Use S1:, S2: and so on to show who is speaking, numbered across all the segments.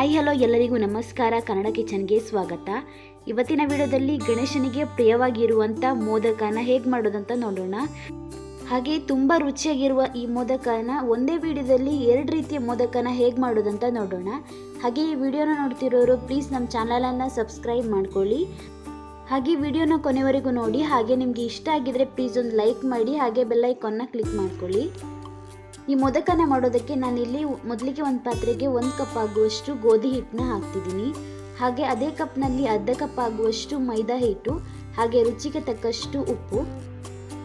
S1: Hi hello ಎಲ್ಲರಿಗೂ ನಮಸ್ಕಾರ. ಕನ್ನಡ ಕಿಚನ್ಗೆ ಸ್ವಾಗತ. ಇವತ್ತಿನ ವಿಡಿಯೋದಲ್ಲಿ ಗಣೇಶನಿಗೆ ಪ್ರಿಯವಾಗಿರುವಂಥ ಮೋದಕನ ಹೇಗೆ ಮಾಡೋದಂತ ನೋಡೋಣ. ಹಾಗೆ ತುಂಬ ರುಚಿಯಾಗಿರುವ ಈ ಮೋದಕನ ಒಂದೇ ವಿಡಿಯೋದಲ್ಲಿ ಎರಡು ರೀತಿಯ ಮೋದಕನ ಹೇಗೆ ಮಾಡೋದಂತ ನೋಡೋಣ. ಹಾಗೆ ಈ ವಿಡಿಯೋನ ನೋಡ್ತಿರೋರು ಪ್ಲೀಸ್ ನಮ್ಮ ಚಾನಲನ್ನು ಸಬ್ಸ್ಕ್ರೈಬ್ ಮಾಡ್ಕೊಳ್ಳಿ. ಹಾಗೆ ವಿಡಿಯೋನ ಕೊನೆವರೆಗೂ ನೋಡಿ. ಹಾಗೆ ನಿಮಗೆ ಇಷ್ಟ ಆಗಿದ್ರೆ ಪ್ಲೀಸ್ ಒಂದು ಲೈಕ್ ಮಾಡಿ. ಹಾಗೆ ಬೆಲ್ಲೈಕನ್ನ ಕ್ಲಿಕ್ ಮಾಡ್ಕೊಳ್ಳಿ. ಈ ಮೊದಕನ ಮಾಡೋದಕ್ಕೆ ನಾನಿಲ್ಲಿ ಮೊದಲಿಗೆ ಒಂದು ಪಾತ್ರೆಗೆ ಒಂದು ಕಪ್ ಆಗುವಷ್ಟು ಗೋಧಿ ಹಿಟ್ಟನ್ನ ಹಾಕ್ತಿದ್ದೀನಿ. ಹಾಗೆ ಅದೇ ಕಪ್ನಲ್ಲಿ ಅರ್ಧ ಕಪ್ ಆಗುವಷ್ಟು ಮೈದಾ ಹಿಟ್ಟು, ಹಾಗೆ ರುಚಿಗೆ ತಕ್ಕಷ್ಟು ಉಪ್ಪು.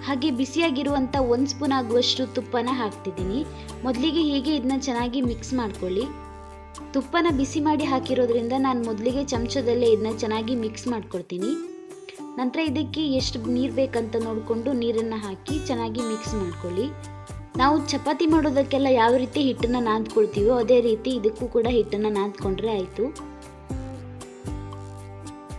S1: ಹಾಗೆ ಬಿಸಿಯಾಗಿರುವಂಥ ಒಂದು ಸ್ಪೂನ್ ಆಗುವಷ್ಟು ತುಪ್ಪನ ಹಾಕ್ತಿದ್ದೀನಿ. ಮೊದಲಿಗೆ ಹೀಗೆ ಇದನ್ನ ಚೆನ್ನಾಗಿ ಮಿಕ್ಸ್ ಮಾಡ್ಕೊಳ್ಳಿ. ತುಪ್ಪನ ಬಿಸಿ ಮಾಡಿ ಹಾಕಿರೋದ್ರಿಂದ ನಾನು ಮೊದಲಿಗೆ ಚಮಚದಲ್ಲೇ ಇದನ್ನ ಚೆನ್ನಾಗಿ ಮಿಕ್ಸ್ ಮಾಡ್ಕೊಳ್ತೀನಿ ನಂತರ ಇದಕ್ಕೆ ಎಷ್ಟು ನೀರು ಬೇಕಂತ ನೋಡಿಕೊಂಡು ನೀರನ್ನು ಹಾಕಿ ಚೆನ್ನಾಗಿ ಮಿಕ್ಸ್ ಮಾಡ್ಕೊಳ್ಳಿ. ನಾವು ಚಪಾತಿ ಮಾಡೋದಕ್ಕೆಲ್ಲ ಯಾವ ರೀತಿ ಹಿಟ್ಟನ್ನು ನಾದ್ಕೊಳ್ತೀವೋ ಅದೇ ರೀತಿ ಇದಕ್ಕೂ ಕೂಡ ಹಿಟ್ಟನ್ನು ನಾದ್ಕೊಂಡ್ರೆ ಆಯಿತು.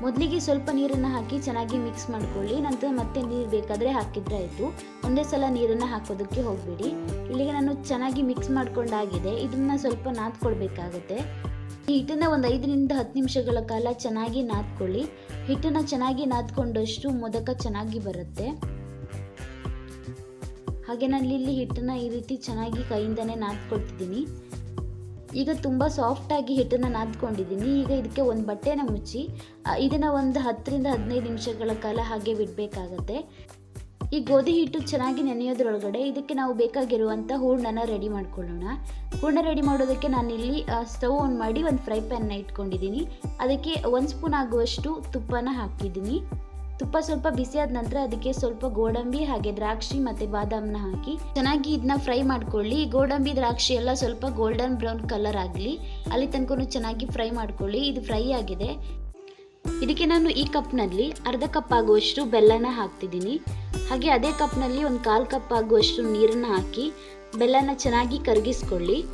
S1: ಮೊದಲಿಗೆ ಸ್ವಲ್ಪ ನೀರನ್ನು ಹಾಕಿ ಚೆನ್ನಾಗಿ ಮಿಕ್ಸ್ ಮಾಡ್ಕೊಳ್ಳಿ, ನಂತರ ಮತ್ತೆ ನೀರು ಬೇಕಾದರೆ ಹಾಕಿದ್ರೆ ಆಯಿತು. ಒಂದೇ ಸಲ ನೀರನ್ನು ಹಾಕೋದಕ್ಕೆ ಹೋಗಬೇಡಿ. ಇಲ್ಲಿಗೆ ನಾನು ಚೆನ್ನಾಗಿ ಮಿಕ್ಸ್ ಮಾಡ್ಕೊಂಡಾಗಿದೆ ಇದನ್ನು ಸ್ವಲ್ಪ ನಾದ್ಕೊಳ್ಬೇಕಾಗುತ್ತೆ. ಈ ಹಿಟ್ಟನ್ನ ಒಂದು ಐದರಿಂದ ಹತ್ತು ನಿಮಿಷಗಳ ಕಾಲ ಚೆನ್ನಾಗಿ ನಾದ್ಕೊಳ್ಳಿ. ಹಿಟ್ಟನ್ನು ಚೆನ್ನಾಗಿ ನಾದ್ಕೊಂಡಷ್ಟು ಮೊದಕ ಚೆನ್ನಾಗಿ ಬರುತ್ತೆ. ಹಾಗೆ ನಾನು ಇಲ್ಲಿ ಹಿಟ್ಟನ್ನು ಈ ರೀತಿ ಚೆನ್ನಾಗಿ ಕೈಯಿಂದನೇ ನಾದ್ಕೊಳ್ತಿದ್ದೀನಿ. ಈಗ ತುಂಬ ಸಾಫ್ಟಾಗಿ ಹಿಟ್ಟನ್ನು ನಾದ್ಕೊಂಡಿದ್ದೀನಿ. ಈಗ ಇದಕ್ಕೆ ಒಂದು ಬಟ್ಟೆನ ಮುಚ್ಚಿ ಇದನ್ನು ಒಂದು ಹತ್ತರಿಂದ ಹದಿನೈದು ನಿಮಿಷಗಳ ಕಾಲ ಹಾಗೆ ಬಿಡಬೇಕಾಗತ್ತೆ. ಈ ಗೋಧಿ ಹಿಟ್ಟು ಚೆನ್ನಾಗಿ ನೆನೆಯೋದ್ರೊಳಗಡೆ ಇದಕ್ಕೆ ನಾವು ಬೇಕಾಗಿರುವಂಥ ಹೂರ್ಣನ ರೆಡಿ ಮಾಡ್ಕೊಳ್ಳೋಣ. ಹೂರ್ಣ ರೆಡಿ ಮಾಡೋದಕ್ಕೆ ನಾನಿಲ್ಲಿ ಸ್ಟವ್ ಆನ್ ಮಾಡಿ ಒಂದು ಫ್ರೈ ಪ್ಯಾನ್ನ ಇಟ್ಕೊಂಡಿದ್ದೀನಿ. ಅದಕ್ಕೆ ಒಂದು ಸ್ಪೂನ್ ಆಗುವಷ್ಟು ತುಪ್ಪನ ಹಾಕಿದ್ದೀನಿ. ತುಪ್ಪ ಸ್ವಲ್ಪ ಬಿಸಿ ಆದ ನಂತರ ಅದಕ್ಕೆ ಸ್ವಲ್ಪ ಗೋಡಂಬಿ ಹಾಗೆ ದ್ರಾಕ್ಷಿ ಮತ್ತೆ ಬಾದಾಮ್ನ ಹಾಕಿ ಚೆನ್ನಾಗಿ ಇದನ್ನ ಫ್ರೈ ಮಾಡ್ಕೊಳ್ಳಿ. ಗೋಡಂಬಿ, ದ್ರಾಕ್ಷಿ ಎಲ್ಲ ಸ್ವಲ್ಪ ಗೋಲ್ಡನ್ ಬ್ರೌನ್ ಕಲರ್ ಆಗಲಿ. ಅಲ್ಲಿ ತನಕ ಚೆನ್ನಾಗಿ ಫ್ರೈ ಮಾಡ್ಕೊಳ್ಳಿ. ಇದು ಫ್ರೈ ಆಗಿದೆ. ಇದಕ್ಕೆ ನಾನು ಈ ಕಪ್ನಲ್ಲಿ ಅರ್ಧ ಕಪ್ ಆಗುವಷ್ಟು ಬೆಲ್ಲನ ಹಾಕ್ತಿದ್ದೀನಿ. ಹಾಗೆ ಅದೇ ಕಪ್ನಲ್ಲಿ ಒಂದು ಕಾಲು ಕಪ್ ಆಗುವಷ್ಟು ನೀರನ್ನ ಹಾಕಿ ಬೆಲ್ಲನ ಚೆನ್ನಾಗಿ ಕರಗಿಸ್ಕೊಳ್ಳಿ.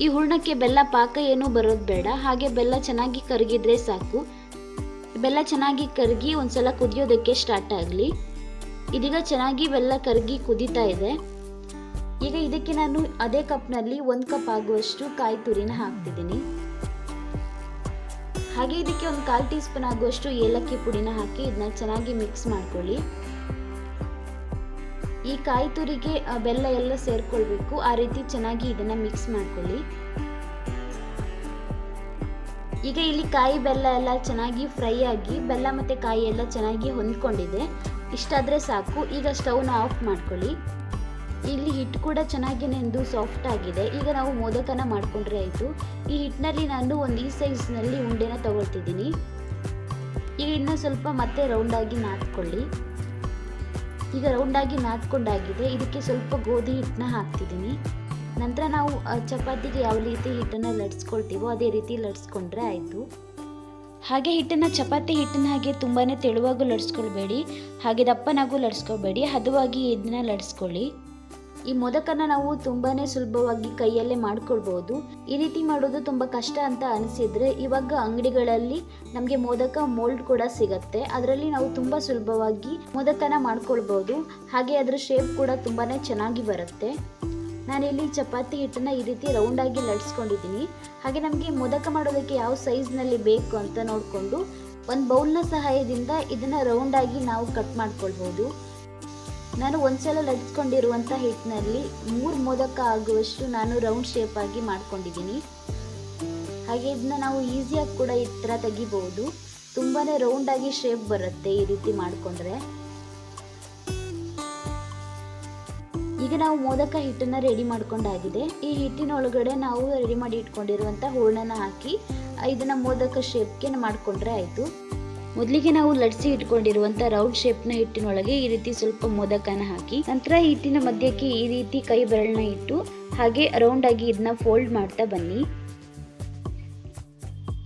S1: ಈ ಹೂರ್ಣಕ್ಕೆ ಬೆಲ್ಲ ಪಾಕ ಏನೂ ಬರೋದು ಬೇಡ. ಹಾಗೆ ಬೆಲ್ಲ ಚೆನ್ನಾಗಿ ಕರಗಿದ್ರೆ ಸಾಕು. ಬೆಲ್ಲ ಚೆನ್ನಾಗಿ ಕರಗಿ ಒಂದ್ಸಲ ಕುದಿಯೋದಕ್ಕೆ ಸ್ಟಾರ್ಟ್ ಆಗಲಿ. ಇದೀಗ ಚೆನ್ನಾಗಿ ಬೆಲ್ಲ ಕರಗಿ ಕುದೀತಾ ಇದೆ. ಈಗ ಇದಕ್ಕೆ ನಾನು ಅದೇ ಕಪ್ನಲ್ಲಿ ಒಂದು ಕಪ್ ಆಗುವಷ್ಟು ಕಾಯಿ ತುರಿನ ಹಾಕ್ತಿದ್ದೀನಿ. ಹಾಗೆ ಇದಕ್ಕೆ ಒಂದು ಕಾಲು ಟೀ ಸ್ಪೂನ್ ಆಗುವಷ್ಟು ಏಲಕ್ಕಿ ಪುಡಿನ ಹಾಕಿ ಇದನ್ನ ಚೆನ್ನಾಗಿ ಮಿಕ್ಸ್ ಮಾಡ್ಕೊಳ್ಳಿ. ಈ ಕಾಯಿ ತುರಿಗೆ ಬೆಲ್ಲ ಎಲ್ಲ ಸೇರ್ಕೊಳ್ಬೇಕು. ಆ ರೀತಿ ಚೆನ್ನಾಗಿ ಇದನ್ನ ಮಿಕ್ಸ್ ಮಾಡ್ಕೊಳ್ಳಿ. ಈಗ ಇಲ್ಲಿ ಕಾಯಿ ಬೆಲ್ಲ ಎಲ್ಲ ಚೆನ್ನಾಗಿ ಫ್ರೈ ಆಗಿ, ಬೆಲ್ಲ ಮತ್ತು ಕಾಯಿ ಎಲ್ಲ ಚೆನ್ನಾಗಿ ಹೊಂದ್ಕೊಂಡಿದೆ. ಇಷ್ಟಾದರೆ ಸಾಕು. ಈಗ ಸ್ಟವ್ನ ಆಫ್ ಮಾಡ್ಕೊಳ್ಳಿ. ಇಲ್ಲಿ ಹಿಟ್ಟು ಕೂಡ ಚೆನ್ನಾಗಿ ನೆಂದು ಸಾಫ್ಟ್ ಆಗಿದೆ. ಈಗ ನಾವು ಮೋದಕನ ಮಾಡಿಕೊಂಡ್ರೆ ಆಯಿತು. ಈ ಹಿಟ್ಟಿನಲ್ಲಿ ನಾನು ಒಂದು ಈ ಸೈಜ್ನಲ್ಲಿ ಉಂಡೆನ ತಗೊಳ್ತಿದ್ದೀನಿ. ಈಗ ಇನ್ನೂ ಸ್ವಲ್ಪ ಮತ್ತೆ ರೌಂಡಾಗಿ ನಾದ್ಕೊಳ್ಳಿ. ಈಗ ರೌಂಡಾಗಿ ನಾದ್ಕೊಂಡಾಗಿದೆ. ಇದಕ್ಕೆ ಸ್ವಲ್ಪ ಗೋಧಿ ಹಿಟ್ಟನ್ನ ಹಾಕ್ತಿದ್ದೀನಿ. ನಂತರ ನಾವು ಚಪಾತಿಗೆ ಯಾವ ರೀತಿ ಹಿಟ್ಟನ್ನು ಲಟ್ಸ್ಕೊಳ್ತೀವೋ ಅದೇ ರೀತಿ ಲಟ್ಸ್ಕೊಂಡ್ರೆ ಆಯಿತು. ಹಾಗೆ ಹಿಟ್ಟನ್ನು, ಚಪಾತಿ ಹಿಟ್ಟನ್ನ ಹಾಗೆ ತುಂಬಾ ತೆಳುವಾಗೂ ಲಟ್ಸ್ಕೊಳ್ಬೇಡಿ, ಹಾಗೆ ದಪ್ಪನಾಗೂ ಲಟ್ಸ್ಕೊಳ್ಬೇಡಿ, ಹದವಾಗಿ ಇದನ್ನ ಲಟ್ಸ್ಕೊಳ್ಳಿ. ಈ ಮೊದಕನ ನಾವು ತುಂಬಾ ಸುಲಭವಾಗಿ ಕೈಯಲ್ಲೇ ಮಾಡ್ಕೊಳ್ಬೋದು. ಈ ರೀತಿ ಮಾಡೋದು ತುಂಬ ಕಷ್ಟ ಅಂತ ಅನಿಸಿದರೆ ಇವಾಗ ಅಂಗಡಿಗಳಲ್ಲಿ ನಮಗೆ ಮೋದಕ ಮೋಲ್ಡ್ ಕೂಡ ಸಿಗತ್ತೆ. ಅದರಲ್ಲಿ ನಾವು ತುಂಬ ಸುಲಭವಾಗಿ ಮೋದಕನ ಮಾಡ್ಕೊಳ್ಬೋದು. ಹಾಗೆ ಅದರ ಶೇಪ್ ಕೂಡ ತುಂಬಾ ಚೆನ್ನಾಗಿ ಬರುತ್ತೆ. ನಾನಿಲ್ಲಿ ಚಪಾತಿ ಹಿಟ್ಟನ್ನು ಈ ರೀತಿ ರೌಂಡಾಗಿ ಲಟ್ಸ್ಕೊಂಡಿದ್ದೀನಿ ಹಾಗೆ ನಮಗೆ ಮೊದಕ ಮಾಡೋದಕ್ಕೆ ಯಾವ ಸೈಜ್ನಲ್ಲಿ ಬೇಕು ಅಂತ ನೋಡಿಕೊಂಡು ಒಂದು ಬೌಲ್ನ ಸಹಾಯದಿಂದ ಇದನ್ನು ರೌಂಡಾಗಿ ನಾವು ಕಟ್ ಮಾಡ್ಕೊಳ್ಬೋದು. ನಾನು ಒಂದ್ಸಲ ಲಟ್ಸ್ಕೊಂಡಿರುವಂಥ ಹಿಟ್ಟಿನಲ್ಲಿ ಮೂರು ಮೋದಕ ಆಗುವಷ್ಟು ನಾನು ರೌಂಡ್ ಶೇಪಾಗಿ ಮಾಡ್ಕೊಂಡಿದ್ದೀನಿ. ಹಾಗೆ ಇದನ್ನ ನಾವು ಈಸಿಯಾಗಿ ಕೂಡ ಈ ಥರ ತೆಗಿಬೋದು. ತುಂಬಾ ರೌಂಡಾಗಿ ಶೇಪ್ ಬರುತ್ತೆ ಈ ರೀತಿ ಮಾಡಿಕೊಂಡ್ರೆ. ಈಗ ನಾವು ಮೋದಕ ಹಿಟ್ಟನ್ನು ರೆಡಿ ಮಾಡ್ಕೊಂಡಾಗಿದೆ. ಈ ಹಿಟ್ಟಿನ ಒಳಗಡೆ ನಾವು ರೆಡಿ ಮಾಡಿ ಇಟ್ಕೊಂಡಿರುವಂಥ ಹೂರ್ಣನ ಹಾಕಿ ಇದನ್ನು ಮೋದಕ ಶೇಪ್ಗೆ ಮಾಡಿಕೊಂಡ್ರೆ ಆಯಿತು. ಮೊದಲಿಗೆ ನಾವು ಲಟ್ಸಿ ಇಟ್ಕೊಂಡಿರುವಂಥ ರೌಂಡ್ ಶೇಪ್ನ ಹಿಟ್ಟಿನೊಳಗೆ ಈ ರೀತಿ ಸ್ವಲ್ಪ ಮೋದಕನ ಹಾಕಿ ನಂತರ ಹಿಟ್ಟಿನ ಮಧ್ಯಕ್ಕೆ ಈ ರೀತಿ ಕೈ ಬೆರಳನ್ನ ಇಟ್ಟು ಹಾಗೆ ರೌಂಡಾಗಿ ಇದನ್ನ ಫೋಲ್ಡ್ ಮಾಡ್ತಾ ಬನ್ನಿ.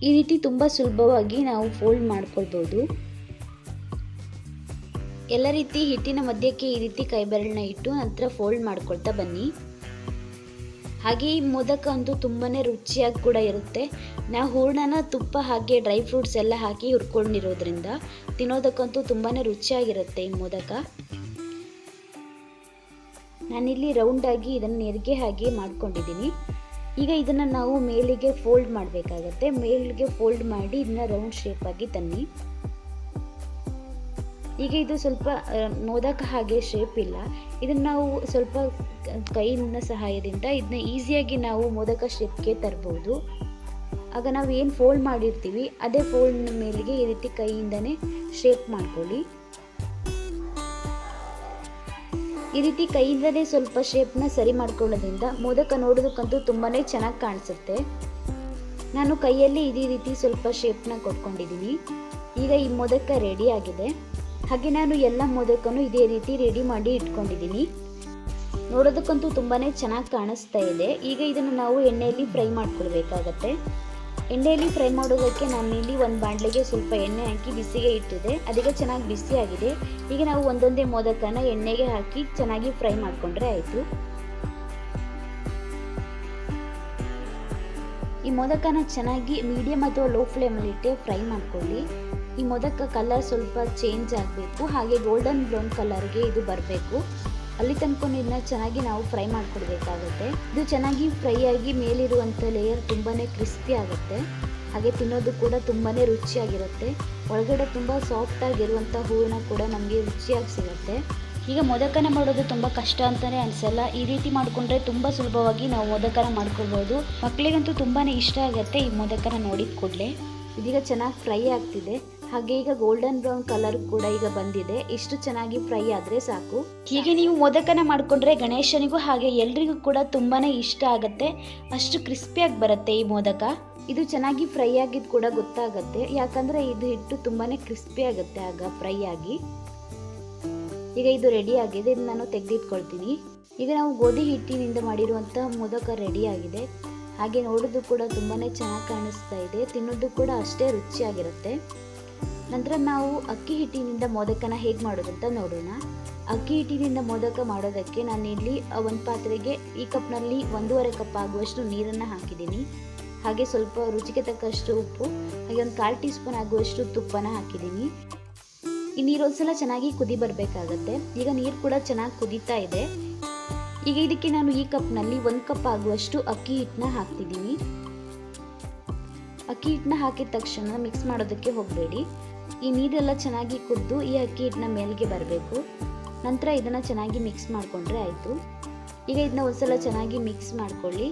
S1: ಈ ರೀತಿ ತುಂಬ ಸುಲಭವಾಗಿ ನಾವು ಫೋಲ್ಡ್ ಮಾಡ್ಕೊಳ್ಬೋದು. ಎಲ್ಲ ರೀತಿ ಹಿಟ್ಟಿನ ಮಧ್ಯಕ್ಕೆ ಈ ರೀತಿ ಕೈ ಬೆರಳನ್ನ ಇಟ್ಟು ನಂತರ ಫೋಲ್ಡ್ ಮಾಡ್ಕೊಳ್ತಾ ಬನ್ನಿ. ಹಾಗೆ ಈ ಮೋದಕ ಅಂತೂ ತುಂಬಾ ರುಚಿಯಾಗಿ ಕೂಡ ಇರುತ್ತೆ. ನಾವು ಹೂರ್ಣನ ತುಪ್ಪ ಹಾಗೆ ಡ್ರೈ ಫ್ರೂಟ್ಸ್ ಎಲ್ಲ ಹಾಕಿ ಹುರ್ಕೊಂಡಿರೋದ್ರಿಂದ ತಿನ್ನೋದಕ್ಕಂತೂ ತುಂಬಾ ರುಚಿಯಾಗಿರುತ್ತೆ ಈ ಮೋದಕ. ನಾನಿಲ್ಲಿ ರೌಂಡಾಗಿ ಇದನ್ನು ನೆರಿಗೆ ಹಾಗೆ ಮಾಡ್ಕೊಂಡಿದ್ದೀನಿ. ಈಗ ಇದನ್ನು ನಾವು ಮೇಲಿಗೆ ಫೋಲ್ಡ್ ಮಾಡಬೇಕಾಗತ್ತೆ. ಮೇಲಿಗೆ ಫೋಲ್ಡ್ ಮಾಡಿ ಇದನ್ನ ರೌಂಡ್ ಶೇಪಾಗಿ ತನ್ನಿ. ಈಗ ಇದು ಸ್ವಲ್ಪ ಮೋದಕ ಹಾಗೆ ಶೇಪ್ ಇಲ್ಲ. ಇದನ್ನು ನಾವು ಸ್ವಲ್ಪ ಕೈನ ಸಹಾಯದಿಂದ ಇದನ್ನ ಈಸಿಯಾಗಿ ನಾವು ಮೋದಕ ಶೇಪ್ಗೆ ತರ್ಬೋದು. ಆಗ ನಾವು ಏನು ಫೋಲ್ಡ್ ಮಾಡಿರ್ತೀವಿ, ಅದೇ ಫೋಲ್ಡ್ ಮೇಲಿಗೆ ಈ ರೀತಿ ಕೈಯಿಂದನೇ ಶೇಪ್ ಮಾಡ್ಕೊಳ್ಳಿ. ಈ ರೀತಿ ಕೈಯಿಂದನೇ ಸ್ವಲ್ಪ ಶೇಪ್ನ ಸರಿ ಮಾಡ್ಕೊಳ್ಳೋದ್ರಿಂದ ಮೋದಕ ನೋಡೋದಕ್ಕಂತೂ ತುಂಬಾ ಚೆನ್ನಾಗಿ ಕಾಣಿಸುತ್ತೆ. ನಾನು ಕೈಯಲ್ಲಿ ಇದೇ ರೀತಿ ಸ್ವಲ್ಪ ಶೇಪ್ನ ಕೊಟ್ಕೊಂಡಿದ್ದೀನಿ ಈಗ ಈ ಮೋದಕ ರೆಡಿ ಆಗಿದೆ. ಹಾಗೆ ನಾನು ಎಲ್ಲ ಮೋದಕನೂ ಇದೇ ರೀತಿ ರೆಡಿ ಮಾಡಿ ಇಟ್ಕೊಂಡಿದ್ದೀನಿ. ನೋಡೋದಕ್ಕಂತೂ ತುಂಬಾ ಚೆನ್ನಾಗಿ ಕಾಣಿಸ್ತಾ ಇದೆ. ಈಗ ಇದನ್ನು ನಾವು ಎಣ್ಣೆಯಲ್ಲಿ ಫ್ರೈ ಮಾಡ್ಕೊಳ್ಬೇಕಾಗತ್ತೆ. ಎಣ್ಣೆಯಲ್ಲಿ ಫ್ರೈ ಮಾಡೋದಕ್ಕೆ ನಾನು ಇಲ್ಲಿ ಒಂದು ಬಾಣಲೆಗೆ ಸ್ವಲ್ಪ ಎಣ್ಣೆ ಹಾಕಿ ಬಿಸಿಗೆ ಇಟ್ಟಿದೆ. ಅದಕ್ಕೆ ಚೆನ್ನಾಗಿ ಬಿಸಿ ಆಗಿದೆ. ಈಗ ನಾವು ಒಂದೊಂದೇ ಮೋದಕನ ಎಣ್ಣೆಗೆ ಹಾಕಿ ಚೆನ್ನಾಗಿ ಫ್ರೈ ಮಾಡಿಕೊಂಡ್ರೆ ಆಯಿತು. ಈ ಮೋದಕನ ಚೆನ್ನಾಗಿ ಮೀಡಿಯಮ್ ಅಥವಾ ಲೋ ಫ್ಲೇಮಲ್ಲಿಟ್ಟೆ ಫ್ರೈ ಮಾಡ್ಕೊಳ್ಳಿ. ಈ ಮೊದಕ್ಕೆ ಕಲರ್ ಸ್ವಲ್ಪ ಚೇಂಜ್ ಆಗಬೇಕು. ಹಾಗೆ ಗೋಲ್ಡನ್ ಬ್ರೌನ್ ಕಲರ್ಗೆ ಇದು ಬರಬೇಕು. ಅಲ್ಲಿ ತನಕ ಇದನ್ನ ಚೆನ್ನಾಗಿ ನಾವು ಫ್ರೈ ಮಾಡ್ಕೊಡ್ಬೇಕಾಗುತ್ತೆ. ಇದು ಚೆನ್ನಾಗಿ ಫ್ರೈ ಆಗಿ ಮೇಲಿರುವಂಥ ಲೇಯರ್ ತುಂಬಾ ಕ್ರಿಸ್ಪಿ ಆಗುತ್ತೆ. ಹಾಗೆ ತಿನ್ನೋದು ಕೂಡ ತುಂಬಾ ರುಚಿಯಾಗಿರುತ್ತೆ. ಒಳಗಡೆ ತುಂಬ ಸಾಫ್ಟ್ ಆಗಿರುವಂಥ ಹೂರಣ ಕೂಡ ನಮಗೆ ರುಚಿಯಾಗಿ ಸಿಗುತ್ತೆ. ಈಗ ಮೊದಕನ ಮಾಡೋದು ತುಂಬ ಕಷ್ಟ ಅಂತಲೇ ಅನಿಸಲ್ಲ. ಈ ರೀತಿ ಮಾಡಿಕೊಂಡ್ರೆ ತುಂಬ ಸುಲಭವಾಗಿ ನಾವು ಮೊದಕನ ಮಾಡ್ಕೊಳ್ಬೋದು. ಮಕ್ಕಳಿಗಂತೂ ತುಂಬಾ ಇಷ್ಟ ಆಗುತ್ತೆ ಈ ಮೊದಕನ ನೋಡಿದ ಕೂಡಲೇ. ಇದೀಗ ಚೆನ್ನಾಗಿ ಫ್ರೈ ಆಗ್ತಿದೆ. ಹಾಗೆ ಈಗ ಗೋಲ್ಡನ್ ಬ್ರೌನ್ ಕಲರ್ ಕೂಡ ಈಗ ಬಂದಿದೆ. ಇಷ್ಟು ಚೆನ್ನಾಗಿ ಫ್ರೈ ಆದ್ರೆ ಸಾಕು. ಹೀಗೆ ನೀವು ಮೋದಕನ ಮಾಡ್ಕೊಂಡ್ರೆ ಗಣೇಶನಿಗೂ ಹಾಗೆ ಎಲ್ರಿಗೂ ಕೂಡ ತುಂಬಾನೇ ಇಷ್ಟ ಆಗುತ್ತೆ. ಅಷ್ಟು ಕ್ರಿಸ್ಪಿಯಾಗಿ ಬರುತ್ತೆ ಈ ಮೋದಕ. ಇದು ಚೆನ್ನಾಗಿ ಫ್ರೈ ಆಗಿದ್ದು ಕೂಡ ಗೊತ್ತಾಗುತ್ತೆ. ಯಾಕಂದ್ರೆ ಇದು ಹಿಟ್ಟು ತುಂಬಾನೇ ಕ್ರಿಸ್ಪಿ ಆಗುತ್ತೆ ಆಗ ಫ್ರೈ ಆಗಿ. ಈಗ ಇದು ರೆಡಿ ಆಗಿದೆ. ಇದು ನಾನು ತೆಗೆದಿಟ್ಕೊಳ್ತೀನಿ. ಈಗ ನಾವು ಗೋಧಿ ಹಿಟ್ಟಿನಿಂದ ಮಾಡಿರುವಂತಹ ಮೋದಕ ರೆಡಿ ಆಗಿದೆ. ಹಾಗೆ ನೋಡೋದು ಕೂಡ ತುಂಬಾನೇ ಚೆನ್ನಾಗಿ ಕಾಣಿಸ್ತಾ ಇದೆ. ತಿನ್ನೋದು ಕೂಡ ಅಷ್ಟೇ ರುಚಿಯಾಗಿರುತ್ತೆ. ನಂತರ ನಾವು ಅಕ್ಕಿ ಹಿಟ್ಟಿನಿಂದ ಮೋದಕನ ಹೇಗೆ ಮಾಡೋದು ಅಂತ ನೋಡೋಣ. ಅಕ್ಕಿ ಹಿಟ್ಟಿನಿಂದ ಮೋದಕ ಮಾಡೋದಕ್ಕೆ ನಾನು ಇಲ್ಲಿ ಒಂದು ಪಾತ್ರೆಗೆ ಈ ಕಪ್ನಲ್ಲಿ ಒಂದೂವರೆ ಕಪ್ ಆಗುವಷ್ಟು ನೀರನ್ನು ಹಾಕಿದ್ದೀನಿ. ಹಾಗೆ ಸ್ವಲ್ಪ ರುಚಿಗೆ ತಕ್ಕಷ್ಟು ಉಪ್ಪು, ಹಾಗೆ ಒಂದು ಕಾಲು ಟೀ ಸ್ಪೂನ್ ಆಗುವಷ್ಟು ತುಪ್ಪನ ಹಾಕಿದ್ದೀನಿ. ಈ ನೀರು ಒಂದ್ಸಲ ಚೆನ್ನಾಗಿ ಕುದಿ ಬರಬೇಕಾಗತ್ತೆ. ಈಗ ನೀರು ಕೂಡ ಚೆನ್ನಾಗಿ ಕುದೀತಾ ಇದೆ. ಈಗ ಇದಕ್ಕೆ ನಾನು ಈ ಕಪ್ನಲ್ಲಿ ಒಂದು ಕಪ್ ಆಗುವಷ್ಟು ಅಕ್ಕಿ ಹಿಟ್ಟನ್ನ ಹಾಕ್ತಿದ್ದೀನಿ. ಅಕ್ಕಿ ಹಿಟ್ಟನ್ನ ಹಾಕಿದ ತಕ್ಷಣ ಮಿಕ್ಸ್ ಮಾಡೋದಕ್ಕೆ ಹೋಗಬೇಡಿ. ಈ ನೀರೆಲ್ಲ ಚೆನ್ನಾಗಿ ಕುದ್ದು ಈ ಅಕ್ಕಿ ಹಿಟ್ಟನ್ನ ಮೇಲಿಗೆ ಬರಬೇಕು. ನಂತರ ಇದನ್ನು ಚೆನ್ನಾಗಿ ಮಿಕ್ಸ್ ಮಾಡಿಕೊಂಡ್ರೆ ಆಯಿತು. ಈಗ ಇದನ್ನ ಒಂದ್ಸಲ ಚೆನ್ನಾಗಿ ಮಿಕ್ಸ್ ಮಾಡ್ಕೊಳ್ಳಿ.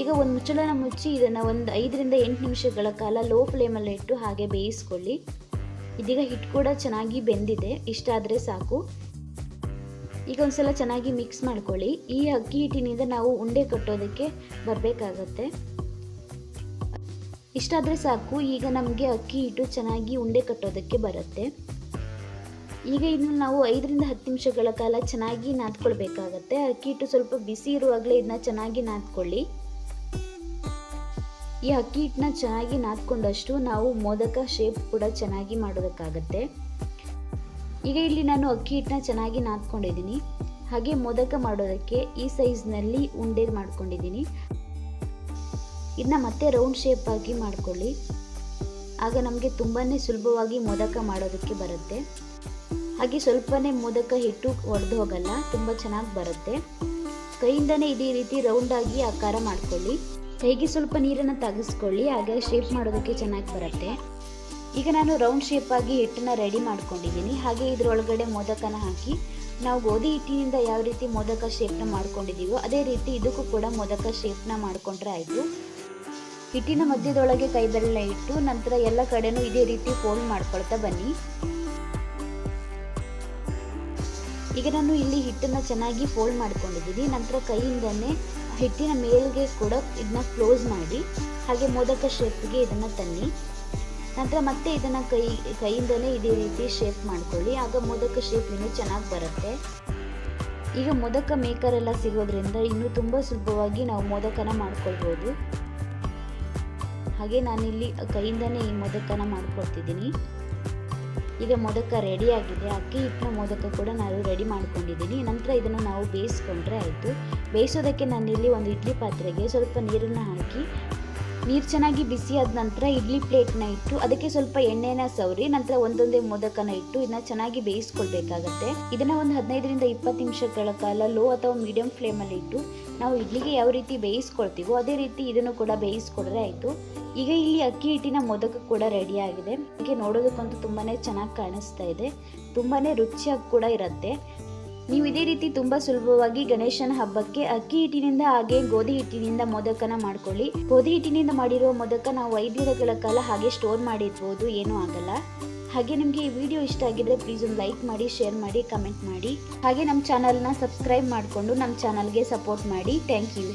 S1: ಈಗ ಒಂದು ಮುಚ್ಚಳನ ಮುಚ್ಚಿ ಇದನ್ನು ಒಂದು ಐದರಿಂದ ಎಂಟು ನಿಮಿಷಗಳ ಕಾಲ ಲೋ ಫ್ಲೇಮಲ್ಲಿ ಇಟ್ಟು ಹಾಗೆ ಬೇಯಿಸ್ಕೊಳ್ಳಿ. ಇದೀಗ ಹಿಟ್ಟು ಕೂಡ ಚೆನ್ನಾಗಿ ಬೆಂದಿದೆ. ಇಷ್ಟ ಆದರೆ ಸಾಕು. ಈಗ ಒಂದ್ಸಲ ಚೆನ್ನಾಗಿ ಮಿಕ್ಸ್ ಮಾಡ್ಕೊಳ್ಳಿ. ಈ ಅಕ್ಕಿ ಹಿಟ್ಟಿನಿಂದ ನಾವು ಉಂಡೆ ಕಟ್ಟೋದಕ್ಕೆ ಬರಬೇಕಾಗತ್ತೆ. ಇಷ್ಟಾದರೆ ಸಾಕು. ಈಗ ನಮಗೆ ಅಕ್ಕಿ ಹಿಟ್ಟು ಚೆನ್ನಾಗಿ ಉಂಡೆ ಕಟ್ಟೋದಕ್ಕೆ ಬರುತ್ತೆ. ಈಗ ಇದನ್ನು ನಾವು ಐದರಿಂದ ಹತ್ತು ನಿಮಿಷಗಳ ಕಾಲ ಚೆನ್ನಾಗಿ ನಾದ್ಕೊಳ್ಬೇಕಾಗತ್ತೆ. ಅಕ್ಕಿ ಹಿಟ್ಟು ಸ್ವಲ್ಪ ಬಿಸಿ ಇರುವಾಗಲೇ ಇದನ್ನ ಚೆನ್ನಾಗಿ ನಾದ್ಕೊಳ್ಳಿ. ಈ ಅಕ್ಕಿ ಹಿಟ್ಟನ್ನ ಚೆನ್ನಾಗಿ ನಾದ್ಕೊಂಡಷ್ಟು ನಾವು ಮೋದಕ ಶೇಪ್ ಕೂಡ ಚೆನ್ನಾಗಿ ಮಾಡೋದಕ್ಕಾಗತ್ತೆ. ಈಗ ಇಲ್ಲಿ ನಾನು ಅಕ್ಕಿ ಹಿಟ್ಟನ್ನ ಚೆನ್ನಾಗಿ ನಾದ್ಕೊಂಡಿದ್ದೀನಿ. ಹಾಗೆ ಮೋದಕ ಮಾಡೋದಕ್ಕೆ ಈ ಸೈಜ್ನಲ್ಲಿ ಉಂಡೆ ಮಾಡ್ಕೊಂಡಿದ್ದೀನಿ. ಇದನ್ನ ಮತ್ತೆ ರೌಂಡ್ ಶೇಪ್ ಆಗಿ ಮಾಡ್ಕೊಳ್ಳಿ. ಆಗ ನಮಗೆ ತುಂಬಾ ಸುಲಭವಾಗಿ ಮೋದಕ ಮಾಡೋದಕ್ಕೆ ಬರುತ್ತೆ. ಹಾಗೆ ಸ್ವಲ್ಪನೇ ಮೋದಕ ಹಿಟ್ಟು ಒಡೆದು ಹೋಗಲ್ಲ, ತುಂಬ ಚೆನ್ನಾಗಿ ಬರುತ್ತೆ. ಕೈಯಿಂದನೇ ಇದೇ ರೀತಿ ರೌಂಡಾಗಿ ಆಕಾರ ಮಾಡ್ಕೊಳ್ಳಿ. ಕೈಗೆ ಸ್ವಲ್ಪ ನೀರನ್ನು ತೆಗೆಸ್ಕೊಳ್ಳಿ, ಹಾಗೆ ಶೇಪ್ ಮಾಡೋದಕ್ಕೆ ಚೆನ್ನಾಗಿ ಬರುತ್ತೆ. ಈಗ ನಾನು ರೌಂಡ್ ಶೇಪಾಗಿ ಹಿಟ್ಟನ್ನ ರೆಡಿ ಮಾಡ್ಕೊಂಡಿದ್ದೀನಿ. ಹಾಗೆ ಇದರೊಳಗಡೆ ಮೋದಕನ ಹಾಕಿ, ನಾವು ಗೋಧಿ ಹಿಟ್ಟಿನಿಂದ ಯಾವ ರೀತಿ ಮೋದಕ ಶೇಪ್ನ ಮಾಡ್ಕೊಂಡಿದ್ದೀವೋ ಅದೇ ರೀತಿ ಇದಕ್ಕೂ ಕೂಡ ಮೋದಕ ಶೇಪ್ನ ಮಾಡ್ಕೊಂಡ್ರೆ ಆಯಿತು. ಹಿಟ್ಟಿನ ಮಧ್ಯದೊಳಗೆ ಕೈ ಬೆರಳ ಇಟ್ಟು ನಂತರ ಎಲ್ಲ ಕಡೆನೂ ಇದೇ ರೀತಿ ಫೋಲ್ಡ್ ಮಾಡ್ಕೊಳ್ತಾ ಬನ್ನಿ. ಈಗ ನಾನು ಇಲ್ಲಿ ಹಿಟ್ಟನ್ನು ಚೆನ್ನಾಗಿ ಫೋಲ್ಡ್ ಮಾಡ್ಕೊಂಡಿದ್ದೀನಿ. ನಂತರ ಕೈಯಿಂದನೇ ಹಿಟ್ಟಿನ ಮೇಲ್ಗೆ ಕೂಡ ಇದನ್ನ ಕ್ಲೋಸ್ ಮಾಡಿ, ಹಾಗೆ ಮೋದಕ ಶೇಪ್ಗೆ ಇದನ್ನು ತನ್ನಿ. ನಂತರ ಮತ್ತೆ ಇದನ್ನು ಕೈ ಕೈಯಿಂದಲೇ ಇದೇ ರೀತಿ ಶೇಪ್ ಮಾಡ್ಕೊಳ್ಳಿ. ಆಗ ಮೋದಕ ಶೇಪ್ ಇನ್ನೂ ಚೆನ್ನಾಗಿ ಬರುತ್ತೆ. ಈಗ ಮೋದಕ ಮೇಕರ್ ಎಲ್ಲ ಸಿಗೋದ್ರಿಂದ ಇನ್ನೂ ತುಂಬ ಸುಲಭವಾಗಿ ನಾವು ಮೋದಕನ ಮಾಡ್ಕೊಳ್ಬೋದು. ಹಾಗೆ ನಾನಿಲ್ಲಿ ಕೈಯಿಂದನೇ ಈ ಮೊದಕನ ಮಾಡ್ಕೊಳ್ತಿದ್ದೀನಿ. ಈಗ ಮೊದಕ ರೆಡಿ ಆಗಿದೆ ಅಕ್ಕಿ ಹಿಟ್ಟಿನ ಮೊದಕ ಕೂಡ ನಾನು ರೆಡಿ ಮಾಡ್ಕೊಂಡಿದ್ದೀನಿ. ನಂತರ ಇದನ್ನು ನಾವು ಬೇಯಿಸ್ಕೊಂಡ್ರೆ ಆಯಿತು. ಬೇಯಿಸೋದಕ್ಕೆ ನಾನಿಲ್ಲಿ ಒಂದು ಇಡ್ಲಿ ಪಾತ್ರೆಗೆ ಸ್ವಲ್ಪ ನೀರನ್ನು ಹಾಕಿ ನೀರು ಚೆನ್ನಾಗಿ ಬಿಸಿ ಆದ ನಂತರ ಇಡ್ಲಿ ಪ್ಲೇಟ್ನ ಇಟ್ಟು ಅದಕ್ಕೆ ಸ್ವಲ್ಪ ಎಣ್ಣೆನ ಸವರಿ, ನಂತರ ಒಂದೊಂದೇ ಮೋದಕನ ಇಟ್ಟು ಇದನ್ನ ಚೆನ್ನಾಗಿ ಬೇಯಿಸ್ಕೊಳ್ಬೇಕಾಗತ್ತೆ. ಇದನ್ನ ಒಂದು ಹದಿನೈದರಿಂದ ಇಪ್ಪತ್ತು ನಿಮಿಷಗಳ ಕಾಲ ಲೋ ಅಥವಾ ಮೀಡಿಯಂ ಫ್ಲೇಮಲ್ಲಿ ಇಟ್ಟು ನಾವು ಇಡ್ಲಿಗೆ ಯಾವ ರೀತಿ ಬೇಯಿಸ್ಕೊಳ್ತೀವೋ ಅದೇ ರೀತಿ ಇದನ್ನು ಕೂಡ ಬೇಯಿಸ್ಕೊಡ್ರೆ ಆಯಿತು. ಈಗ ಇಲ್ಲಿ ಅಕ್ಕಿ ಹಿಟ್ಟಿನ ಮೋದಕ ಕೂಡ ರೆಡಿ ಆಗಿದೆ. ಹೀಗೆ ನೋಡೋದಕ್ಕಂತೂ ತುಂಬಾ ಚೆನ್ನಾಗಿ ಕಾಣಿಸ್ತಾ ಇದೆ. ತುಂಬಾ ರುಚಿಯಾಗಿ ಕೂಡ ಇರುತ್ತೆ. ನೀವು ಇದೇ ರೀತಿ ತುಂಬ ಸುಲಭವಾಗಿ ಗಣೇಶನ ಹಬ್ಬಕ್ಕೆ ಅಕ್ಕಿ ಹಿಟ್ಟಿನಿಂದ ಹಾಗೆ ಗೋಧಿ ಹಿಟ್ಟಿನಿಂದ ಮೋದಕನ ಮಾಡ್ಕೊಳ್ಳಿ. ಗೋಧಿ ಹಿಟ್ಟಿನಿಂದ ಮಾಡಿರುವ ಮೋದಕ ನಾವು ಐದು ಕಾಲ ಹಾಗೆ ಸ್ಟೋರ್ ಮಾಡಿರ್ಬೋದು, ಏನೂ ಆಗಲ್ಲ. ಹಾಗೆ ನಿಮಗೆ ಈ ವಿಡಿಯೋ ಇಷ್ಟ ಆಗಿದ್ರೆ ಪ್ಲೀಸ್ ಒಂದು ಲೈಕ್ ಮಾಡಿ ಶೇರ್ ಮಾಡಿ ಕಮೆಂಟ್ ಮಾಡಿ. ಹಾಗೆ ನಮ್ಮ ಚಾನಲ್ನ ಸಬ್ಸ್ಕ್ರೈಬ್ ಮಾಡಿಕೊಂಡು ನಮ್ಮ ಚಾನಲ್ಗೆ ಸಪೋರ್ಟ್ ಮಾಡಿ. Thank you